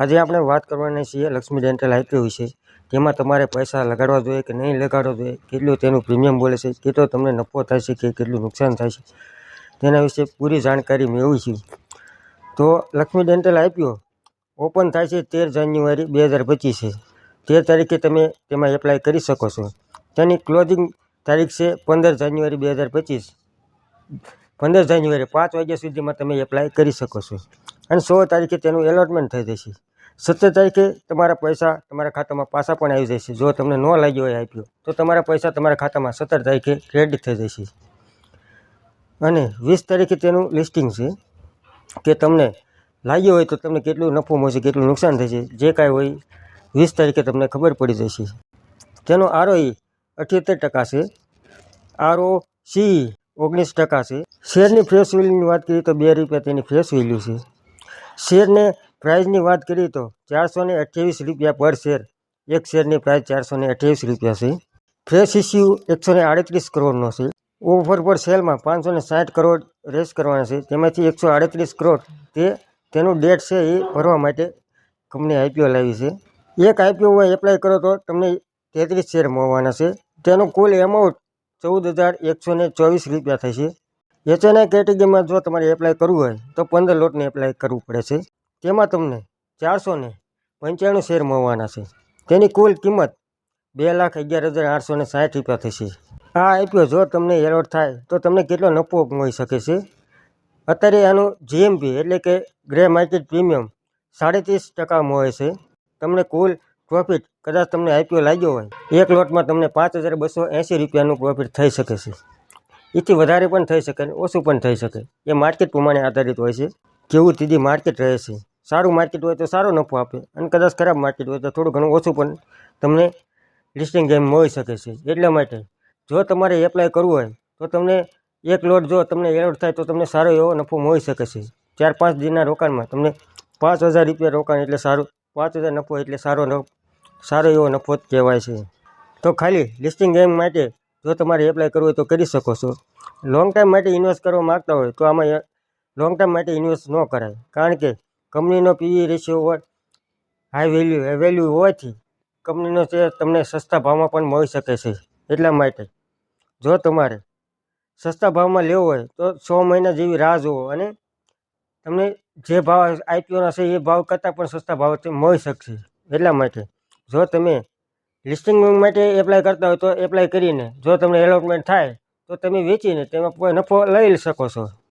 આજે આપણે વાત કરવાના છીએ લક્ષ્મી ડેન્ટલ આઈપીઓ વિશે. તેમાં તમારે પૈસા લગાડવા જોઈએ કે નહીં લગાડવા જોઈએ, કેટલું તેનું પ્રીમિયમ બોલે છે, કેટલો તમને નફો થાય છે કે કેટલું નુકસાન થાય છે, તેના વિશે પૂરી જાણકારી મેળવી છે. તો લક્ષ્મી ડેન્ટલ આઈપીઓ ઓપન થાય છે તેર જાન્યુઆરી બે હજાર પચીસે તેર તારીખે તમે તેમાં એપ્લાય કરી શકો છો. તેની ક્લોઝિંગ તારીખ છે પંદર જાન્યુઆરી બે હજાર પચીસ. પંદર જાન્યુઆરી પાંચ વાગ્યા સુધીમાં તમે એપ્લાય કરી શકો છો. અને સોળ તારીખે તેનું એલોટમેન્ટ થઈ જશે. સત્તર તારીખે તમારા પૈસા તમારા ખાતામાં પાછા પણ આવી જશે જો તમને ન લાગ્યો હોય આઈપીઓ તો તમારા પૈસા તમારા ખાતામાં સત્તર તારીખે ક્રેડિટ થઈ જશે અને વીસ તારીખે તેનું લિસ્ટિંગ છે કે તમને લાગ્યો હોય તો તમને કેટલું નફો મળશે, કેટલું નુકસાન થશે, જે કાંઈ હોય, વીસ તારીખે તમને ખબર પડી જશે તેનો આરઓઈ અઠ્યોતેર ટકા છે. આરઓ સી ઓગણીસ ટકા છે. શેરની ફ્રેશ વેલ્યુની વાત કરીએ તો બે રૂપિયા તેની ફ્રેશ વેલ્યુ છે. શેરને પ્રાઇઝની વાત કરીએ તો ચારસો ને અઠ્યાવીસ રૂપિયા પર શેર. એક શેરની પ્રાઇસ ચારસો ને અઠ્યાવીસ રૂપિયા છે. ફ્રેશ ઇસ્યુ એકસો ને આડત્રીસ કરોડનો છે. ઓફર પર સેલમાં પાંચસો ને સાઠ કરોડ રેસ કરવાના છે. તેમાંથી એકસો આડત્રીસ કરોડ તે તેનું ડેટ છે એ ભરવા માટે કંપની આઈપીઓ લાવી છે. એક આઈપીઓ એપ્લાય કરો તો તમને તેત્રીસ શેર મળવાના છે. તેનું કુલ એમાઉન્ટ ચૌદ હજાર એકસો ને ચોવીસ રૂપિયા થશે. એચએનઆઈ કેટેગરીમાં જો તમારે એપ્લાય કરવું હોય તો પંદર લોટને એપ્લાય કરવું પડે છે. તેમાં તમને ચારસો ને પંચાણું શેર મળવાના છે. તેની કુલ કિંમત બે લાખ અગિયાર હજાર આઠસો ને સાઠ રૂપિયા થશે. આ આઈપીઓ જો તમને એલોટ થાય તો તમને કેટલો નફો મળી શકે છે? અત્યારે આનું જીએમપી એટલે કે ગ્રે માર્કેટ પ્રીમિયમ સાડત્રીસ ટકા મળે છે. તમને કુલ પ્રોફિટ કદાચ તમને આઈપીઓ લાગ્યો હોય, એક લોટમાં તમને પાંચ હજાર બસો એંસી રૂપિયાનું પ્રોફિટ થઈ શકે છે. એથી વધારે પણ થઈ શકે ઓછું પણ થઈ શકે. એ માર્કેટ પ્રમાણે આધારિત હોય છે. કેવું તીધી માર્કેટ રહે છે. સારું માર્કેટ હોય તો સારો નફો આપે અને કદાચ ખરાબ માર્કેટ હોય તો થોડું ઘણું ઓછું પણ તમને લિસ્ટિંગ ગેમ મળી શકે છે. એટલા માટે જો તમારે એપ્લાય કરવું હોય તો તમને એક લોટ જો તમને એલોટ થાય તો તમને સારો એવો નફો મળી શકે છે. ચાર પાંચ દિનના રોકાણમાં તમને પાંચ હજાર રૂપિયા રોકાણ એટલે સારું, પાંચ હજાર નફો એટલે સારો સારો એવો નફો જ કહેવાય છે. તો ખાલી લિસ્ટિંગ ગેમ માટે જો તમારે એપ્લાય કરવું હોય તો કરી શકો છો. લોંગ ટાઈમ માટે ઇન્વેસ્ટ કરવા માગતા હોય તો આમાં લોંગ ટાઈમ માટે ઇન્વેસ્ટ ન કરાય. કારણ કે કંપનીનો પીઈ રેશિયો હોય હાઈ વેલ્યુ વેલ્યુ હોવાથી કંપનીનો શેર તમને સસ્તા ભાવમાં પણ મળી શકે છે. એટલા માટે જો તમારે સસ્તા ભાવમાં લેવો હોય, તો છ મહિના જેવી રાહ જુઓ અને તમને જે ભાવ આઈપીઓના છે, એ ભાવ કરતાં પણ સસ્તા ભાવથી મળી શકશે. એટલા માટે જો તમે લિસ્ટિંગ માટે એપ્લાય કરતા હોય, તો એપ્લાય કરીને જો તમને એલોટમેન્ટ થાય, તો તમે વેચીને તેમાં નફો લઈ શકો છો.